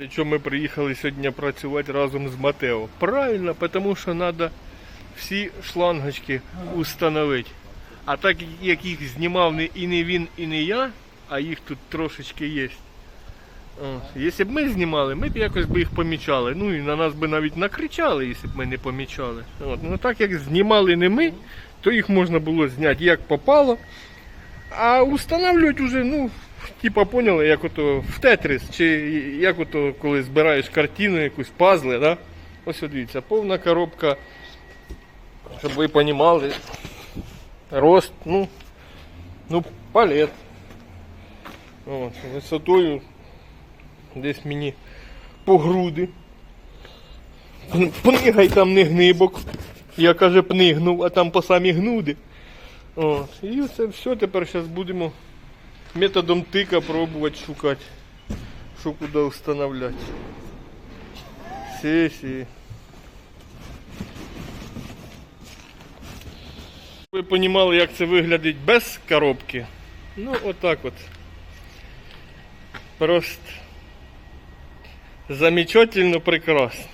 Для чого ми приїхали сьогодні працювати разом з Матео? Правильно, тому що треба всі шлангочки установити. А так як їх знімав і не він, і не я, а їх тут трошечки є. Якщо б ми знімали, ми б якось би їх помічали. Ну і на нас би навіть накричали, якщо б ми не помічали. От. Ну так як знімали не ми, то їх можна було зняти як попало. А устанавливати вже, ну, типа поняли, як ото в Тетрис, чи як ото, коли збираєш картину, якусь пазли, да? Ось дивіться, повна коробка, щоб ви розуміли, рост, ну, ну, палет. От, висотою десь мені по груди. Пнигай там не гнибок. Я каже пнигнув, а там по самі гнуди. От. І це все тепер зараз будемо методом тика пробувати шукати, що куди встановляти. Сесії. Ви розуміли, як це виглядить без коробки? Ну, отак от. Просто замечательно прекрасно.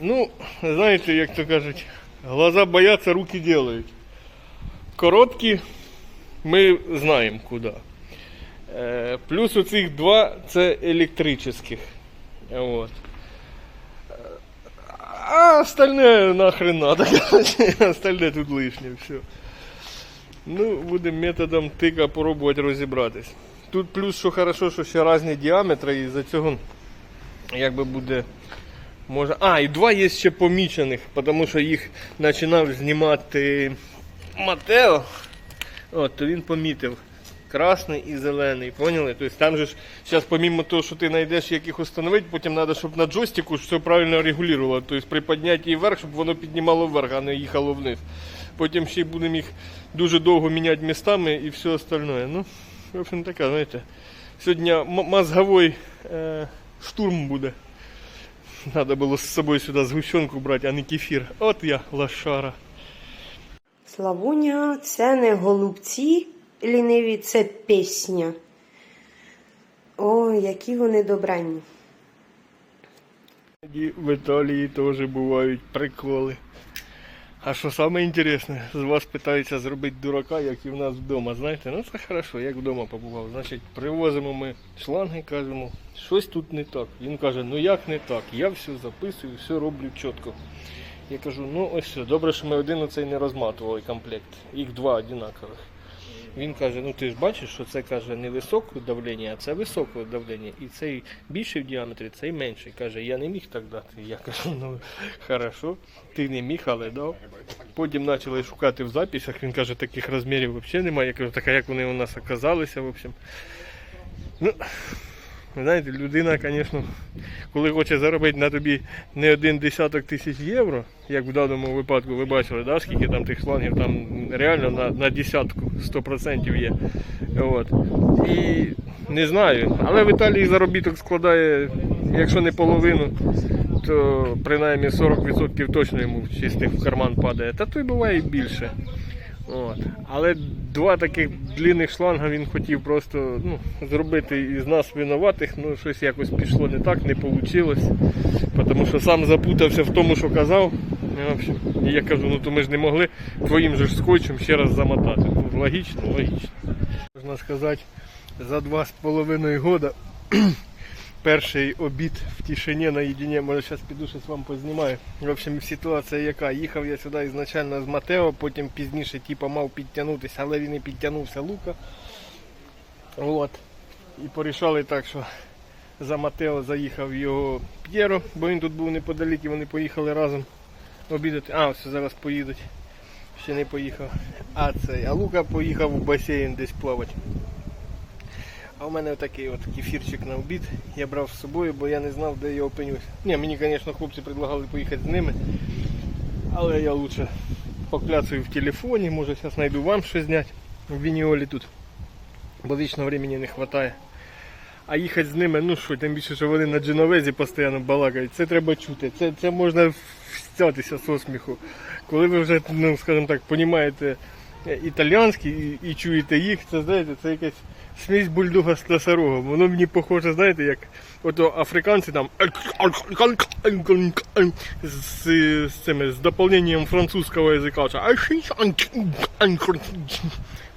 Ну, знаєте, як то кажуть, глаза бояться, руки делають. Короткі ми знаємо куди. Е, плюс оцих два це електричних. Вот. А остальне нахрен надо. Остальне тут лишнє все. Ну, будемо методом тика пробувати розібратись. Тут плюс, що хорошо, що ще різні діаметри, і за цього якби буде. Може. А, і два є ще помічених, тому що їх починав знімати Матео. От, то він помітив. Красний і зелений, поняли? Тобто там же ж зараз, помимо того, що ти знайдеш, як їх установити, потім треба, щоб на джойстику все правильно регулювало. Тобто при піднятті вверх, щоб воно піднімало вверх, а не їхало вниз. Потім ще будемо їх дуже довго міняти містами і все остальне. Ну, в общем, така, знаєте. Сьогодні мозговий е, штурм буде. Надо було з собою сюди згущенку брати, а не кефір. От я лошара. Славуня, це не голубці ліниві, це пісня. Ой, які вони добранні. В Італії теж бувають приколи. А що саме інтересне, з вас питаються зробити дурака, як і в нас вдома. Знаєте, ну це хорошо, як вдома побував. Значить, привозимо ми шланги, кажемо, щось тут не так. Він каже, ну як не так? Я все записую, все роблю чітко. Я кажу, ну ось все, добре, що ми один оцей не розматували комплект. Їх два одинакових. Він каже, ну ти ж бачиш, що це каже не високе давлення, а це високе давлення. І цей більший в діаметрі, цей менший. Каже, я не міг так дати. Я кажу, ну хорошо, ти не міг, але дав. Потім почали шукати в записях. Він каже, таких розмірів взагалі немає. Я кажу, так а як вони у нас оказалися, в общем. Ну, знаєте, людина, звісно, коли хоче заробити на тобі не один десяток тисяч євро, як в даному випадку ви бачили, да, скільки там тих шлангів, там реально на, на десятку 100% є. От. І не знаю, але в Італії заробіток складає, якщо не половину, то принаймні 40% точно йому чистих в карман падає. Та то й буває і більше. От. Але два таких длинних шланга він хотів просто ну, зробити із нас винуватих, ну щось якось пішло не так, не вийшло. Тому що сам запутався в тому, що казав. Общем, і я кажу, ну то ми ж не могли твоїм же скотчем ще раз замотати. Ну, логічно, логічно. Можна сказати, за два з половиною года перший обід в тишині наєдині. Може зараз піду щось вам познімаю. В общем, ситуація яка. Їхав я сюди ізначально з Матео, потім пізніше типу, мав підтягнутися, але він і підтягнувся Лука. От. І порішали так, що за Матео заїхав його П'єро, бо він тут був неподалік і вони поїхали разом обідати. А, ось зараз поїдуть. Ще не поїхав. А цей. А Лука поїхав у басейн десь плавати. А у мене такий от кефірчик на обід. Я брав з собою, бо я не знав, де я опинюсь. Ні, мені, звісно, хлопці предлагали поїхати з ними. Але я лучше покляцаю в телефоні, може зараз знайду вам щось зняти в Вініолі тут. Бо вічно времени не вистачає. А їхати з ними, ну що, тим більше, що вони на дженовезі постійно балакають, це треба чути. Це, це можна стятися з осміху. Коли ви вже, ну скажімо так, понімаєте італіянські і, і чуєте їх, це знаєте, це якась смесь бульдога з носорогом. Воно мені похоже, знаєте, як ото африканці там з, з цими з доповненням французького язика.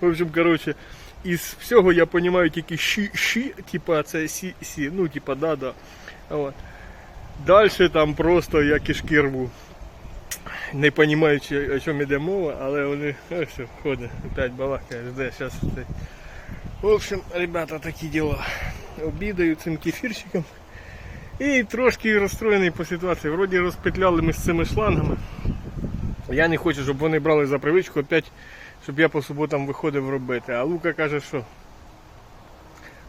В общем, короче, із всього я розумію тільки щі, щі, типа це сі, сі, ну типа да, да. От. Далі там просто я кишки рву. Не розуміючи, о чому йде мова, але вони ось все, ходить, опять балакає, жде, зараз. В общем, ребята, такі діла. Обідаю цим кефірчиком. І трошки розстроєний по ситуації. Вроді розпетляли ми з цими шлангами. Я не хочу, щоб вони брали за привичку опять, щоб я по суботам виходив робити. А Лука каже, що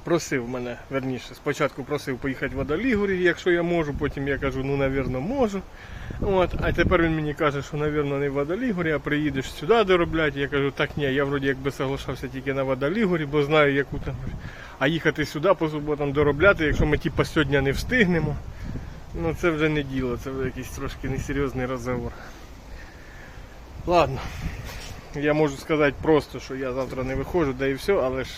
просив мене, верніше, спочатку просив поїхати в Водолігурі, якщо я можу, потім я кажу, ну, навірно, можу. От, а тепер він мені каже, що, навірно, не в Водолігурі, а приїдеш сюди доробляти. Я кажу, так ні, я вроді якби соглашався тільки на Водолігурі, бо знаю, яку там. А їхати сюди по суботам доробляти, якщо ми типа сьогодні не встигнемо, ну це вже не діло, це вже якийсь трошки несерйозний розговор. Ладно. Я можу сказати просто, що я завтра не виходжу, да і все, але ж.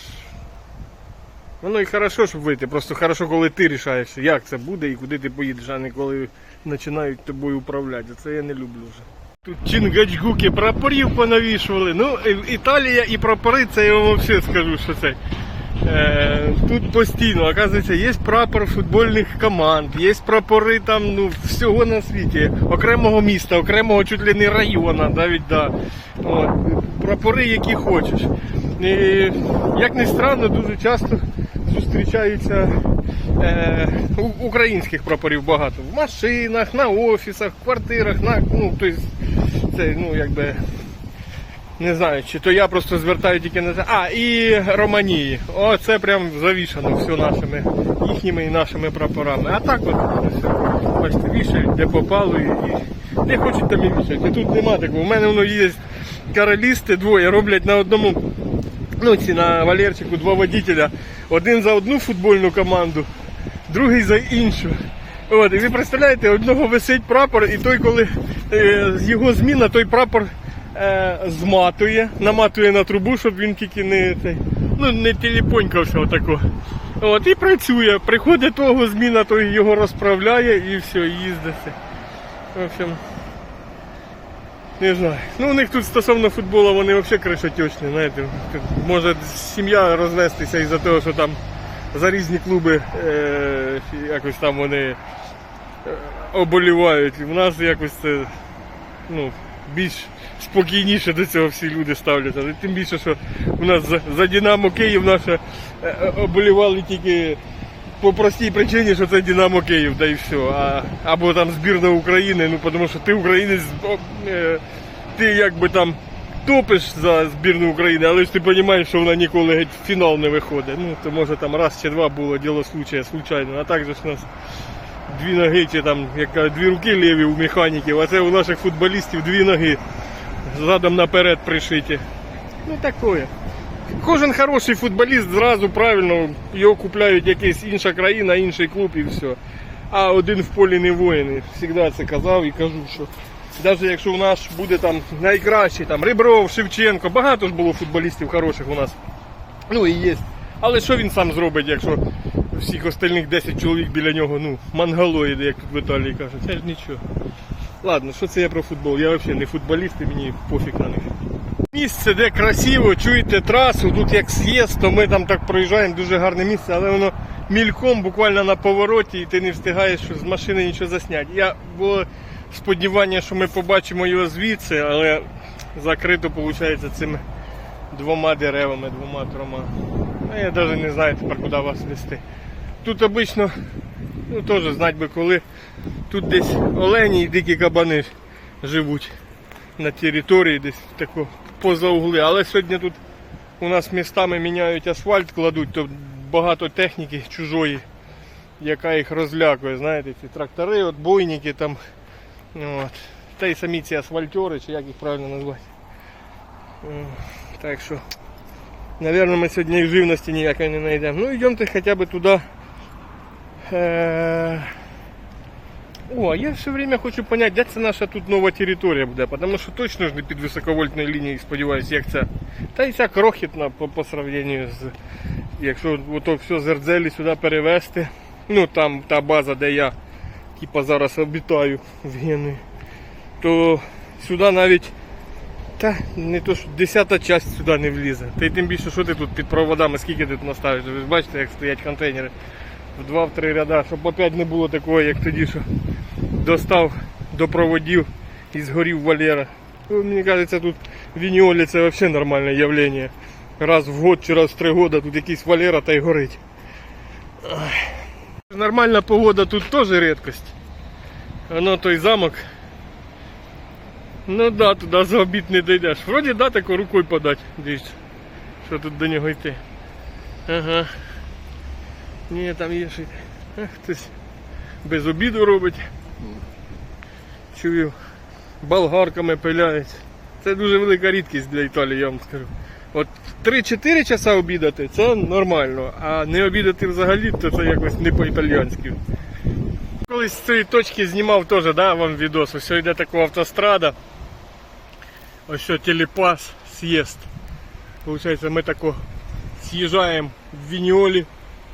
Воно і хорошо, щоб вийти. Просто хорошо, коли ти рішаєшся, як це буде і куди ти поїдеш, а не коли починають тобою управляти. Це я не люблю вже. Тут чингачгуки прапорів понавішували. Ну, Італія і прапори, це я вам взагалі скажу, що це. Е, тут постійно, оказується, є прапор футбольних команд, є прапори там ну, всього на світі, окремого міста, окремого чуть ли не району, навіть да. От, прапори, які хочеш. І, як не странно, дуже часто зустрічаються е, українських прапорів багато. В машинах, на офісах, в квартирах, на, ну, тобто, це, ну, якби, не знаю, чи то я просто звертаю тільки на це. А, і Романії. О, це прям завішано все нашими, їхніми і нашими прапорами. А так от, бачите, вішають, де попало і, де хочуть там і вішають. І тут нема такого. У мене воно є каралісти, двоє роблять на одному. Ну, ці на Валерчику два водителя. Один за одну футбольну команду, другий за іншу. От, і ви представляєте, одного висить прапор, і той, коли е, його зміна, той прапор е, зматує, наматує на трубу, щоб він тільки не, цей, ну, не телепонькався отако. От, і працює. Приходить того зміна, той його розправляє і все, їздиться. В общем, не знаю. Ну, у них тут стосовно футболу вони взагалі кришотечні, знаєте. Може сім'я розвестися із-за того, що там за різні клуби е, якось там вони е, оболівають. У нас якось це ну, більш спокійніше до цього всі люди ставляться. Тим більше, що у нас за, за Динамо Київ наше е, е, оболівали тільки по простій причині, що це Динамо Київ, та і все. А, або там збірна України, ну тому що ти українець, е, ти якби там топиш за збірну України, але ж ти розумієш, що вона ніколи геть в фінал не виходить. Ну, то може там раз чи два було діло случая, случайно. А так же ж у нас дві ноги чи там як дві руки ліві у механіків, а це у наших футболістів дві ноги задом наперед пришиті. Ну такое. Кожен хороший футболіст зразу правильно його купляють якась інша країна, інший клуб і все. А один в полі не воїн. Завжди це казав і кажу, що навіть якщо у нас буде там найкращий, там Ребров, Шевченко, багато ж було футболістів хороших у нас. Ну і є. Але що він сам зробить, якщо всіх остальних 10 чоловік біля нього, ну, монголоїди, як тут в Італії кажуть, це ж нічого. Ладно, що це я про футбол? Я взагалі не футболіст і мені пофіг на них. Місце, де красиво, чуєте трасу, тут як з'їзд, то ми там так проїжджаємо, дуже гарне місце, але воно мільком, буквально на повороті, і ти не встигаєш з машини нічого засняти. Я було сподівання, що ми побачимо його звідси, але закрито, виходить, цими двома деревами, двома трьома. Ну, я навіть не знаю тепер, куди вас вести. Тут обично, ну теж знать би коли, тут десь олені і дикі кабани живуть на території, десь тако поза угли. Але сьогодні тут у нас містами міняють асфальт, кладуть, то багато техніки чужої, яка їх розлякує. Знаєте, ці трактори, от бойники там. От. Та й самі ці асфальтери, чи як їх правильно назвати. Так що, Наверное, ми сьогодні і живності ніякої не знайдемо. Ну йдемте хоча б туди. О, я все время хочу понять, де це наша тут нова територія буде, тому що точно ж не під високовольтною лінією, сподіваюся, як це. Та і ця крохітна по, по сравненню з. Якщо ото все з Ердзелі сюди перевезти. Ну там та база, де я типа зараз обітаю в Генуї, то сюди навіть та не то що десята часть сюди не влізе. Та й тим більше, що ти тут під проводами, скільки ти тут наставиш. Ви бачите, як стоять контейнери в два-три ряда, щоб опять не було такого, як тоді, що достав до проводів і згорів Валера. Ну, Мені кажеться, тут Вініолі це взагалі нормальне явлення. Раз в год чи раз в три роки тут якийсь Валера та й горить. Нормальна погода тут теж рідкость. Воно той замок. Ну да, туди за обід не дійдеш. Вроді да, тако рукою подати. Дивіться, що тут до нього йти. Ага. Ні, там є ще. Хтось без обіду робить. Чую, болгарками пиляють. Це дуже велика рідкість для Італії, я вам скажу. От 3-4 часа обідати це нормально, а не обідати взагалі, то це якось не по-італійськи. Колись з цієї точки знімав теж, да, вам відос. Ось йде така автострада. Ось що телепас, з'їзд. Получається, ми тако з'їжджаємо в Вініолі,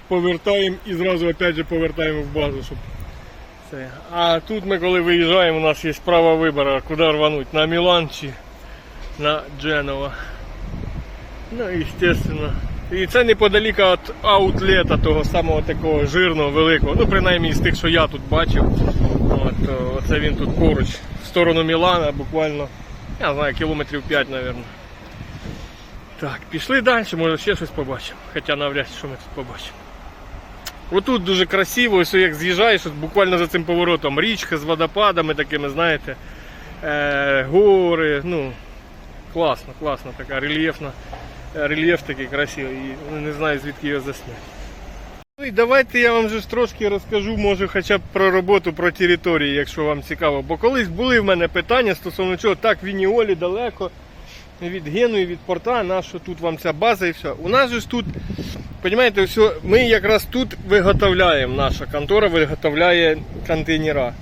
повертаємо і зразу опять же повертаємо в базу, щоб це. А тут ми коли виїжджаємо, у нас є право вибору, куди рвануть, на Мілан чи на Дженова. Ну, естественно. І це неподалік від аутлета того самого такого жирного, великого. Ну, принаймні з тих, що я тут бачив. От, оце він тут поруч. В сторону Мілана, буквально, я знаю, кілометрів 5, мабуть. Так, пішли далі, може ще щось побачимо. Хоча навряд чи що ми тут побачимо. Отут дуже красиво, ось як з'їжджаєш, буквально за цим поворотом річка з водопадами такими, знаєте, е, гори, ну, класно, класно, така рельєфна, е, рельєф такий красивий, і не знаю звідки його засняти. Ну і давайте я вам же трошки розкажу, може хоча б про роботу, про території, якщо вам цікаво. Бо колись були в мене питання стосовно чого, так, Вініолі далеко від Генуї, від порта, на що тут вам ця база і все. У нас ж тут, розумієте, все, ми якраз тут виготовляємо, наша контора виготовляє контейнера.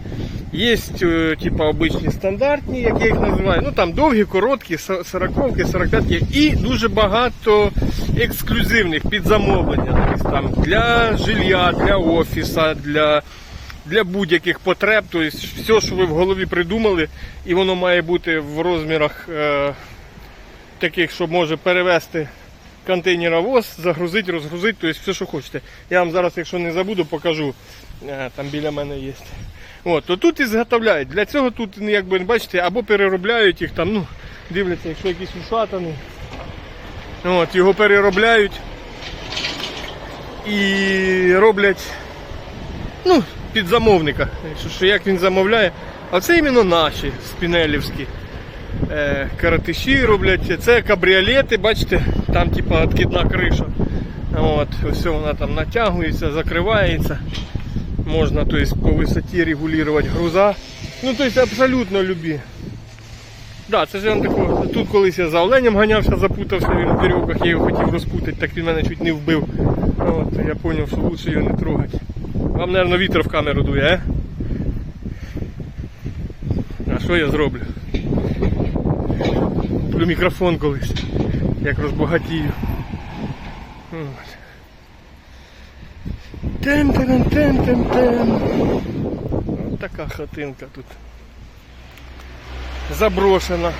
Є е, типа обичні стандартні, як я їх називаю. Ну там довгі, короткі, 40 45 і дуже багато ексклюзивних під замовлення. Там, для жилья, для офіса, для, для будь-яких потреб. Тобто все, що ви в голові придумали, і воно має бути в розмірах е, таких, що може перевести контейнеровоз, загрузити, розгрузити, тобто все, що хочете. Я вам зараз, якщо не забуду, покажу. Е, Там біля мене є. От, то тут і зготовляють. Для цього тут, ну, якби бачите, або переробляють їх там, ну, дивляться, якщо якісь ушатані. От, його переробляють і роблять ну, під замовника. Що, що як він замовляє. А це іменно наші спінелівські. Е, каратиші роблять. Це кабріолети, бачите, там типа відкидна криша. От, ось вона там натягується, закривається. Можна то по висоті регулювати груза. Ну, то есть, абсолютно любі. Да, це ж я такого. Тут колись я за оленем ганявся, запутався він в вірьовках, я його хотів розпутати, так він мене чуть не вбив. От, я зрозумів, що лучше його не трогати. Вам, мабуть, вітер в камеру дує, а? А що я зроблю? Куплю мікрофон колись, як розбагатію. Тен тен тен тен тен Ось така хатинка тут. Заброшена.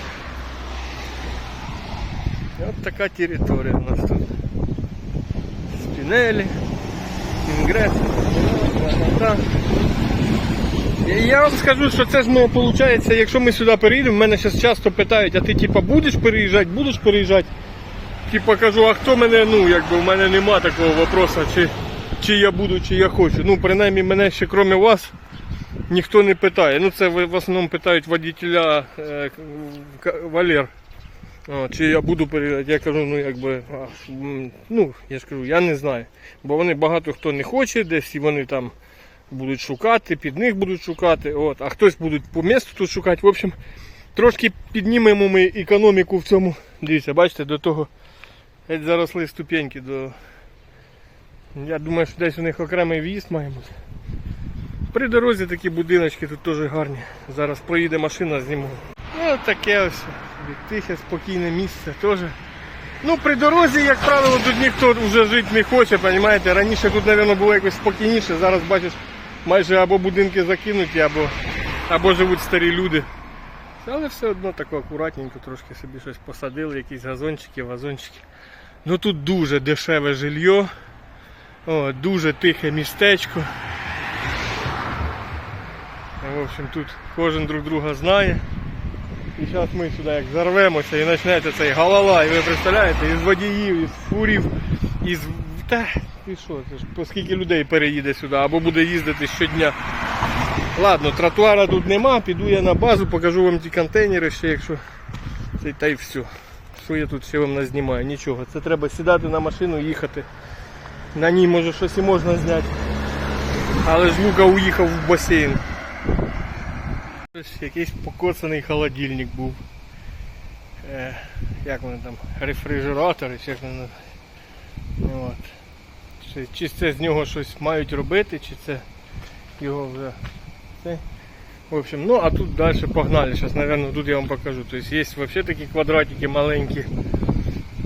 Ось така територія у нас тут. Спінелі, інгреси, та. Я вам скажу, що це ж ми, виходить, якщо ми сюди переїдемо, мене зараз часто питають, а ти типа будеш переїжджати, будеш переїжджати? Типа кажу, а хто мене, ну якби в мене нема такого вопроса, чи, чи я буду, чи я хочу. Ну, принаймні мене ще крім вас ніхто не питає. Ну це в в основному питають водителя е, Валер. О, чи я буду переїжджати, я кажу, ну якби, а, ну, я ж кажу, я не знаю. Бо вони багато хто не хоче, десь і вони там будуть шукати, під них будуть шукати, от, а хтось буде по місту тут шукати. В общем, трошки піднімемо ми економіку в цьому. Дивіться, бачите, до того геть заросли ступеньки до. Я думаю, що десь у них окремий в'їзд має бути. При дорозі такі будиночки тут теж гарні. Зараз проїде машина, зніму. Ну, таке ось тихе, спокійне місце теж. Ну, при дорозі, як правило, тут ніхто вже жити не хоче, розумієте? Раніше тут, мабуть, було якось спокійніше. Зараз бачиш, майже або будинки закинуті, або, або живуть старі люди. Але все одно тако акуратненько трошки собі щось посадили, якісь газончики, вазончики. Ну тут дуже дешеве жилье, о, дуже тихе містечко. В общем, тут кожен друг друга знає. І зараз ми сюди як зарвемося і почнеться цей галалай, ви представляєте, із водіїв, із фурів, із. Ти що, це ж скільки людей переїде сюди, або буде їздити щодня. Ладно, тротуара тут нема, піду я на базу, покажу вам ті контейнери ще, якщо це та й все. Що я тут ще вам назнімаю? Нічого. Це треба сідати на машину, і їхати. На ній може щось і можна зняти. Але ж Лука уїхав в басейн. Якийсь покоцаний холодильник був. Е, як вони там, рефрижератори, чи як вони. називають. От. Чи, це з нього щось мають робити, чи це його вже. Це. В общем, ну а тут далі погнали. Зараз, наверное, тут я вам покажу. Тобто є взагалі такі квадратики маленькі.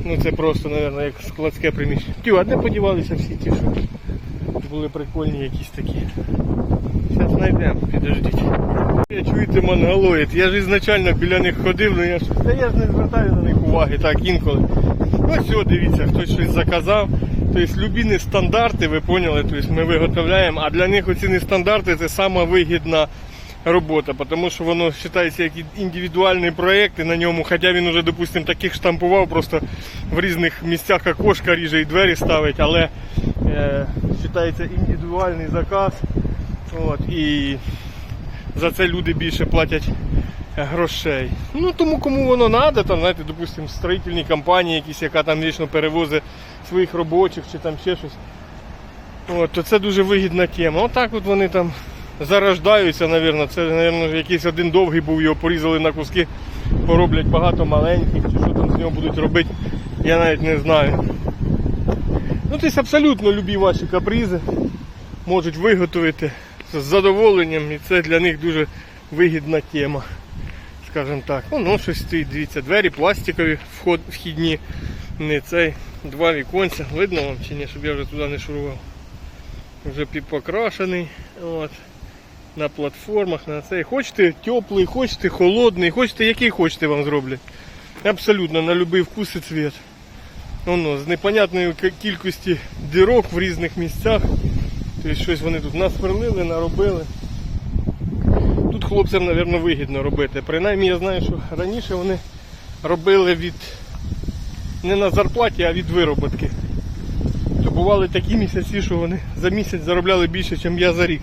Ну це просто, наверное, як складське приміщення. Ті, а де подівалися всі ті, що були прикольні якісь такі. Зараз знайдемо, підождіть. Я чуєте монголоїд. Я ж ізначально біля них ходив, але я ж. Я ж не звертаю на них уваги так інколи. Ну все, дивіться, хтось щось заказав. Тобто любі нестандарти, ви поняли, тобто ми виготовляємо, а для них оці нестандарти це сама вигідна робота, тому що воно вважається як індивідуальний проєкт, і на ньому, хоча він уже, допустимо, таких штампував, просто в різних місцях окошка ріже і двері ставить, але е, вважається індивідуальний заказ. От, і за це люди більше платять грошей. Ну тому кому воно треба, там, знаєте, допустимо, строїтельні компанії, якісь, яка там вічно перевозить своїх робочих чи там ще щось. От, то це дуже вигідна тема. Отак от вони там зарождаються, мабуть. Це, мабуть, якийсь один довгий був, його порізали на куски, пороблять багато маленьких, чи що там з нього будуть робити, я навіть не знаю. Ну, тобто абсолютно любі ваші капризи можуть виготовити з задоволенням, і це для них дуже вигідна тема. Скажімо так. Воно щось стоїть, дивіться, двері пластикові вход, вхідні, не цей, два віконця. Видно вам чи ні, щоб я вже туди не шурував. Вже підпокрашений. От. На платформах, на цей. Хочете теплий, хочете холодний, хочете який хочете вам зроблять. Абсолютно на будь-який вкус і цвіт. Воно, з непонятною ки- кількості дірок в різних місцях. Тобто щось вони тут насверлили, наробили. Тут хлопцям, мабуть, вигідно робити. Принаймні я знаю, що раніше вони робили від не на зарплаті, а від вироботки. То бували такі місяці, що вони за місяць заробляли більше, ніж я за рік.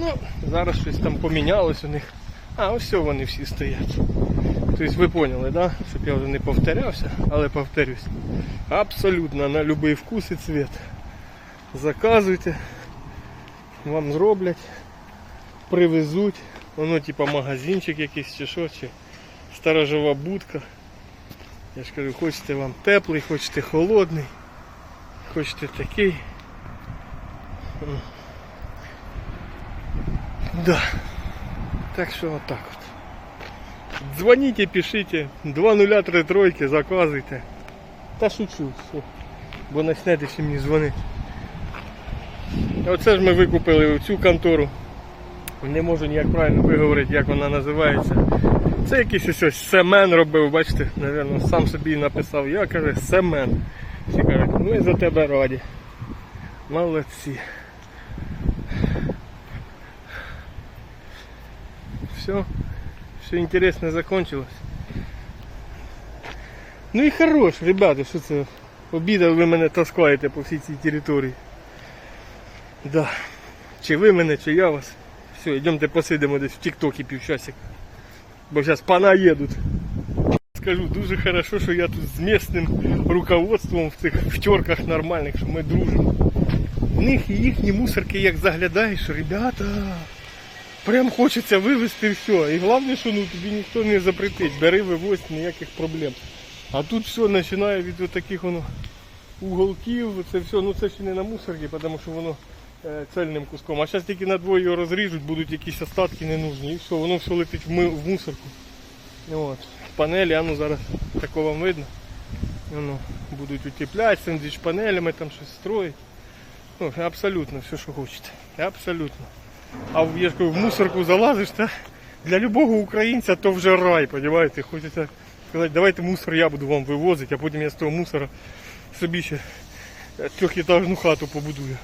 Ну, зараз щось там помінялось у них. А, ось вони всі стоять. Тобто ви поняли, да? щоб я вже не повторявся, але повторюсь. Абсолютно на будь-який вкус і цвіт. Заказуйте, вам зроблять, привезуть. Воно типа магазинчик якийсь чи що, чи сторожова будка. Я ж кажу, хочете вам теплий, хочете холодний, хочете такий. Да. Так що отак от. Дзвоніть, пишіть, 2033 заказуйте. Та шучу, все. Бо почнете ще мені дзвонити. Оце ж ми викупили цю контору. Не можу ніяк правильно виговорити, як вона називається. Це якийсь ось ось Семен робив, бачите, напевно, сам собі написав. Я каже, Семен. Всі кажуть, ми за тебе раді. Молодці. Все. Все интересно закончилось. Ну і хорош, ребята, що це? Обідав ви мене таскаєте по всій цій території. Да. Чи ви мене, чи я вас. Все, йдемте посидимо десь в Тіктокі півчасик. Бо зараз пана. Скажу, дуже хорошо, що я тут з місним руководством в цих вчорках нормальних, що ми дружимо. В них і їхні мусорки як заглядаєш, ребята. Прям хочеться вивезти все. І головне, що ну, тобі ніхто не запретить. Бери, вивозь, ніяких проблем. А тут все починає від таких воно уголків, це все, ну це ще не на мусорці, тому що воно цельним куском. А зараз тільки на двоє його розріжуть, будуть якісь остатки ненужні. І все, воно все летить в, мусорку. От. Панелі, а ну зараз такого вам видно. Воно, будуть утепляти сендвіч панелями, там щось строїть. Ну, абсолютно все, що хочете. Абсолютно. А в, я ж кажу, в мусорку залазиш, та для любого українця то вже рай, понимаєте? Хочеться сказати, давайте мусор я буду вам вивозити, а потім я з того мусора собі ще е, трьохетажну хату побудую.